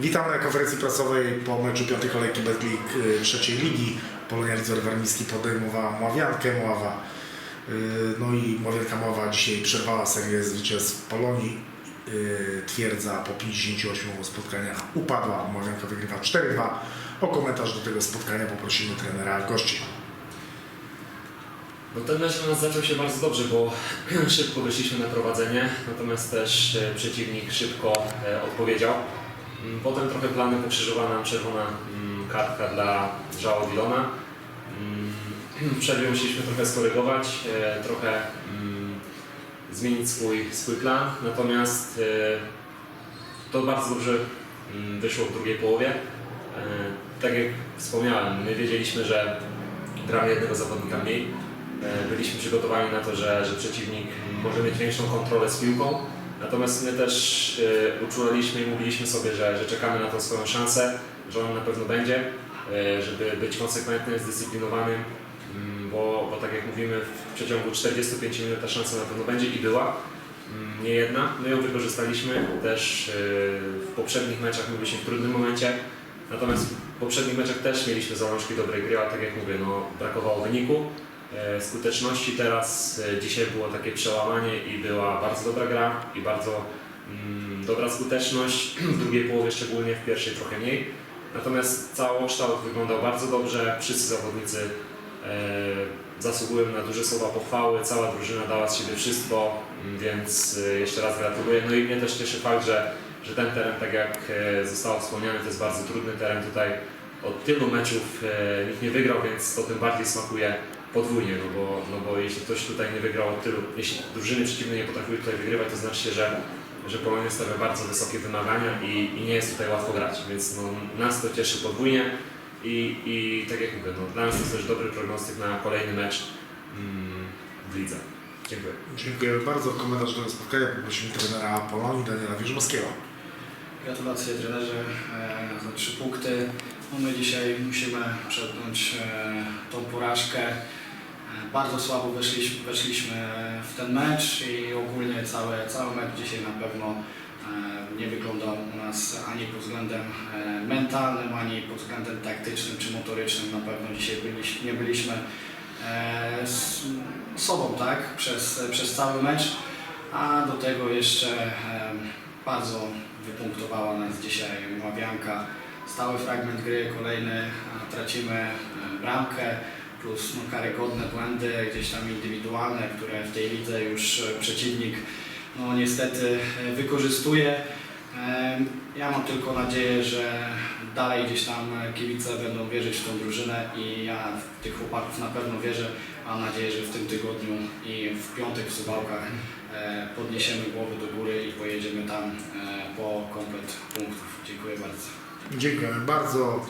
Witamy na konferencji prasowej po meczu piątej kolejki Betlik y, trzeciej ligi. Polonia Lidzer Warmiński podejmowała Mławiankę. Mława, y, no i Mławianka Mława dzisiaj przerwała serię zwycięstw Polonii. Y, Twierdza po 58 spotkaniach upadła. Mławianka wygrywa 4-2. O komentarz do tego spotkania poprosimy trenera gości. No ten mecz nas zaczął się bardzo dobrze, bo szybko wyszliśmy na prowadzenie, natomiast też e, przeciwnik szybko e, odpowiedział. Mm, Potem trochę plany pokrzyżowała nam czerwona mm, kartka dla Joao Dillona. Mm, W przerwie musieliśmy trochę skorygować, e, trochę mm, zmienić swój, swój plan, natomiast e, to bardzo dobrze mm, wyszło w drugiej połowie. E, Tak jak wspomniałem, my wiedzieliśmy, że gramy jednego zawodnika mniej. Byliśmy przygotowani na to, że, że przeciwnik może mieć większą kontrolę z piłką. Natomiast my też e, uczulaliśmy i mówiliśmy sobie, że, że czekamy na tą swoją szansę, że on na pewno będzie, e, żeby być konsekwentnym, zdyscyplinowanym, mm, bo, bo tak jak mówimy, w przeciągu 45 minut ta szansa na pewno będzie i była. Mm, Nie jedna. My ją wykorzystaliśmy też e, w poprzednich meczach, my byliśmy w trudnym momencie. Natomiast w poprzednich meczach też mieliśmy zalążki dobrej gry, ale tak jak mówię, no, brakowało wyniku skuteczności. Teraz e, dzisiaj było takie przełamanie i była bardzo dobra gra i bardzo mm, dobra skuteczność. W drugiej połowie szczególnie, w pierwszej trochę mniej. Natomiast całokształt wyglądał bardzo dobrze. Wszyscy zawodnicy e, zasługują na duże słowa pochwały. Cała drużyna dała z siebie wszystko, mm, więc e, jeszcze raz gratuluję. No i mnie też cieszy fakt, że, że ten teren, tak jak e, zostało wspomniane, to jest bardzo trudny teren. Tutaj od tylu meczów e, nikt nie wygrał, więc to tym bardziej smakuje podwójnie, no bo, no bo jeśli ktoś tutaj nie wygrał od tylu, jeśli drużyny przeciwne nie potrafiły tutaj wygrywać, to znaczy się, że, że Polonia stawia bardzo wysokie wymagania i, i nie jest tutaj łatwo grać, więc no, nas to cieszy podwójnie i, i tak jak mówię, no, dla nas to jest też dobry prognostyk na kolejny mecz mm, w lidze. Dziękuję. Dziękujemy bardzo. Komentarz do tego spotkania poprosimy trenera Polonii Daniela Wierzmowskiego. Gratulacje trenerze e, za trzy punkty. No my dzisiaj musimy przełknąć e, tą porażkę. E, Bardzo słabo weszliśmy, weszliśmy w ten mecz i ogólnie cały, cały mecz dzisiaj na pewno e, nie wyglądał u nas ani pod względem e, mentalnym, ani pod względem taktycznym czy motorycznym. Na pewno dzisiaj byliśmy, nie byliśmy e, sobą tak? przez, przez cały mecz, a do tego jeszcze e, bardzo wypunktowała nas dzisiaj Mławianka. Stały fragment gry, kolejny, tracimy e, bramkę, plus no, karygodne błędy, gdzieś tam indywidualne, które w tej lidze już e, przeciwnik no, niestety e, wykorzystuje. Ja mam tylko nadzieję, że dalej gdzieś tam kibice będą wierzyć w tą drużynę i ja w tych chłopaków na pewno wierzę. Mam nadzieję, że w tym tygodniu i w piątek w Suwałkach e, podniesiemy głowy do góry i pojedziemy tam po komplet punktów. Dziękuję bardzo. Dziękujemy bardzo.